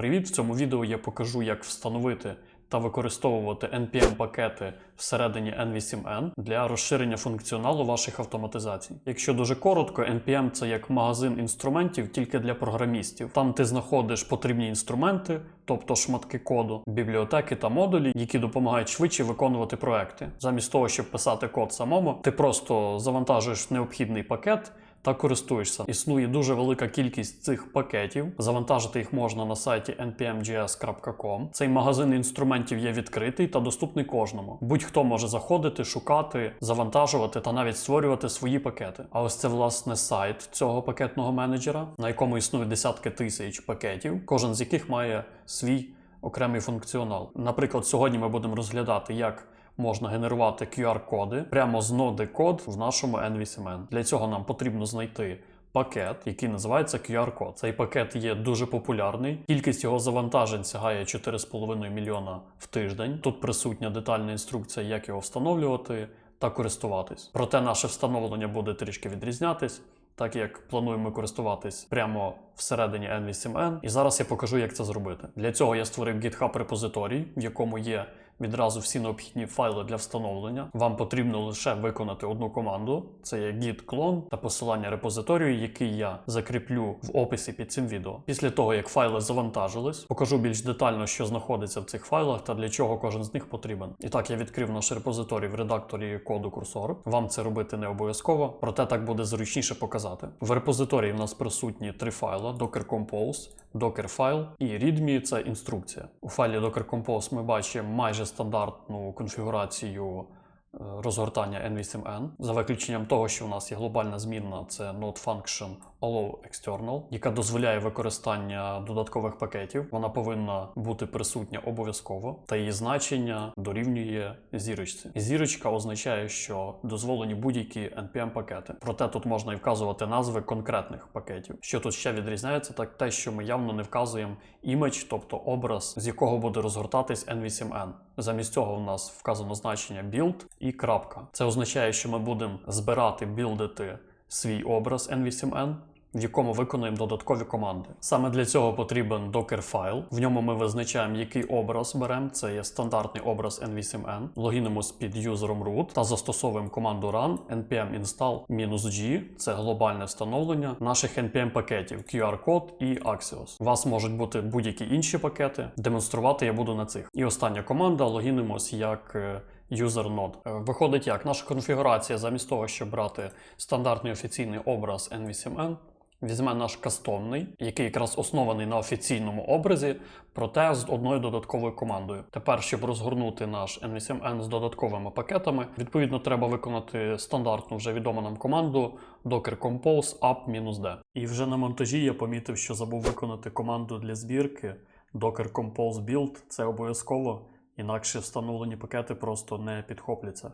Привіт! В цьому відео я покажу, як встановити та використовувати NPM-пакети всередині N8N для розширення функціоналу ваших автоматизацій. Якщо дуже коротко, NPM це як магазин інструментів тільки для програмістів. Там ти знаходиш потрібні інструменти, тобто шматки коду, бібліотеки та модулі, які допомагають швидше виконувати проекти. Замість того, щоб писати код самому, ти просто завантажуєш необхідний пакет та користуєшся. Існує дуже велика кількість цих пакетів. Завантажити їх можна на сайті npmjs.com. Цей магазин інструментів є відкритий та доступний кожному. Будь-хто може заходити, шукати, завантажувати та навіть створювати свої пакети. А ось це власне сайт цього пакетного менеджера, на якому існує десятки тисяч пакетів, кожен з яких має свій окремий функціонал. Наприклад, сьогодні ми будемо розглядати, як можна генерувати QR-коди прямо з ноди код в нашому N8N. Для цього нам потрібно знайти пакет, який називається QR-код. Цей пакет є дуже популярний. Кількість його завантажень сягає 4,5 мільйона в тиждень. Тут присутня детальна інструкція, як його встановлювати та користуватись. Проте наше встановлення буде трішки відрізнятись. Так як плануємо користуватись прямо всередині N8N, і зараз я покажу, як це зробити. Для цього я створив GitHub репозиторій, в якому є відразу всі необхідні файли для встановлення. Вам потрібно лише виконати одну команду: це є git clone та посилання репозиторію, який я закріплю в описі під цим відео. Після того, як файли завантажились, покажу більш детально, що знаходиться в цих файлах та для чого кожен з них потрібен. І так, я відкрив наш репозиторій в редакторі коду курсор. Вам це робити не обов'язково, проте так буде зручніше показати. В репозиторії в нас присутні три файли: Docker Compose, Docker File і README – це інструкція. У файлі Docker Compose ми бачимо майже стандартну конфігурацію розгортання N8N, за виключенням того, що у нас є глобальна змінна, це node function allow external, яка дозволяє використання додаткових пакетів. Вона повинна бути присутня обов'язково, та її значення дорівнює зірочці. Зірочка означає, що дозволені будь-які npm пакети. Проте тут можна і вказувати назви конкретних пакетів. Що тут ще відрізняється, так те, що ми явно не вказуємо імідж, тобто образ, з якого буде розгортатись N8N. Замість цього в нас вказано значення build і крапка. Це означає, що ми будемо збирати, білдити свій образ N8N, в якому виконуємо додаткові команди. Саме для цього потрібен Docker файл. В ньому ми визначаємо, який образ беремо. Це є стандартний образ N8N. Логінимось під юзером root та застосовуємо команду run npm install -g. Це глобальне встановлення наших npm пакетів QR-код і Axios. У вас можуть бути будь-які інші пакети. Демонструвати я буду на цих. І остання команда логінимось як. Е, User node. Е, Виходить як наша конфігурація, замість того, щоб брати стандартний офіційний образ N8N, візьме наш кастомний, який якраз оснований на офіційному образі, проте з одною додатковою командою. Тепер, щоб розгорнути наш N8N з додатковими пакетами, відповідно треба виконати стандартну вже відому нам команду docker compose up-d. І вже на монтажі я помітив, що забув виконати команду для збірки docker compose build. Це обов'язково. Інакше встановлені пакети просто не підхопляться.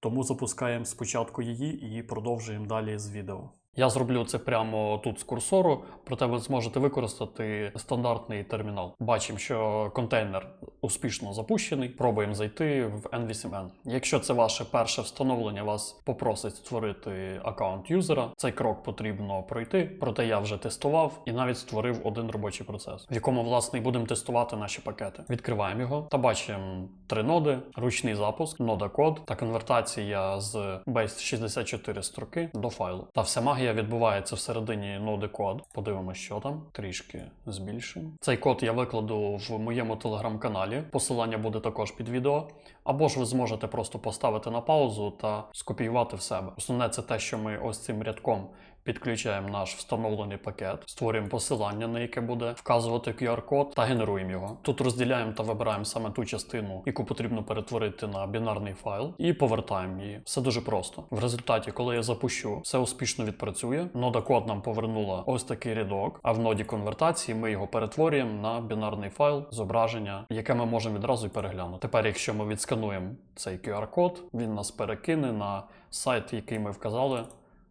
Тому запускаємо спочатку її і продовжуємо далі з відео. Я зроблю це прямо тут з курсору, проте ви зможете використати стандартний термінал. Бачимо, що контейнер успішно запущений. Пробуємо зайти в N8N. Якщо це ваше перше встановлення, вас попросить створити аккаунт юзера. Цей крок потрібно пройти, проте я вже тестував і навіть створив один робочий процес, в якому власне будемо тестувати наші пакети. Відкриваємо його та бачимо три ноди: ручний запуск, нода код та конвертація з base 64 строки до файлу. Та вся магія відбувається всередині ноди код. Подивимося, що там трішки збільшимо. Цей код я викладу в моєму телеграм-каналі. Посилання буде також під відео. Або ж ви зможете просто поставити на паузу та скопіювати в себе. Основне це те, що ми ось цим рядком підключаємо наш встановлений пакет, створюємо посилання, на яке буде вказувати QR-код та генеруємо його. Тут розділяємо та вибираємо саме ту частину, яку потрібно перетворити на бінарний файл, і повертаємо її. Все дуже просто. В результаті, коли я запущу, все успішно відпрацює. Нода код нам повернула ось такий рядок, а в ноді конвертації ми його перетворюємо на бінарний файл зображення, яке ми можемо відразу й переглянути. Тепер, якщо ми відскануємо цей QR-код, він нас перекине на сайт, який ми вказали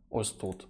ось тут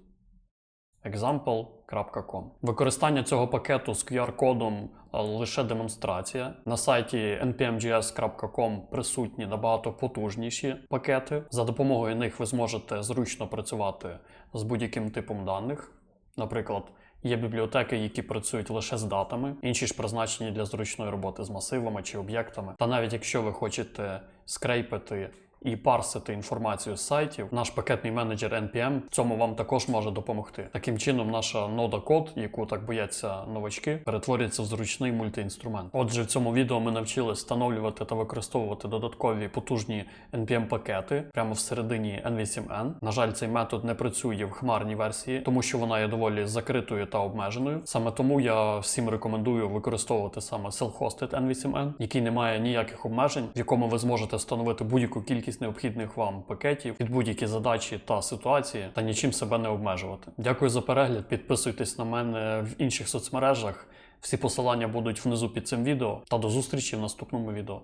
example.com. Використання цього пакету з QR-кодом а, лише демонстрація. На сайті npmjs.com присутні набагато потужніші пакети. За допомогою них ви зможете зручно працювати з будь-яким типом даних. Наприклад, Є бібліотеки, які працюють лише з датами, інші ж призначені для зручної роботи з масивами чи об'єктами. Та навіть якщо ви хочете скрейпити і парсити інформацію з сайтів, наш пакетний менеджер NPM в цьому вам також може допомогти. Таким чином, наша нода код, яку так бояться новачки, перетворюється в зручний мультиінструмент. Отже, в цьому відео ми навчились встановлювати та використовувати додаткові потужні npm пакети прямо всередині NV7N. На жаль, цей метод не працює в хмарній версії, тому що вона є доволі закритою та обмеженою. Саме тому я всім рекомендую використовувати саме self-hosted NV7N, який не має ніяких обмежень, в якому ви зможете встановити будь-яку кількість необхідних вам пакетів під будь-які задачі та ситуації, та нічим себе не обмежувати. Дякую за перегляд. Підписуйтесь на мене в інших соцмережах. Всі посилання будуть внизу під цим відео. Та до зустрічі в наступному відео.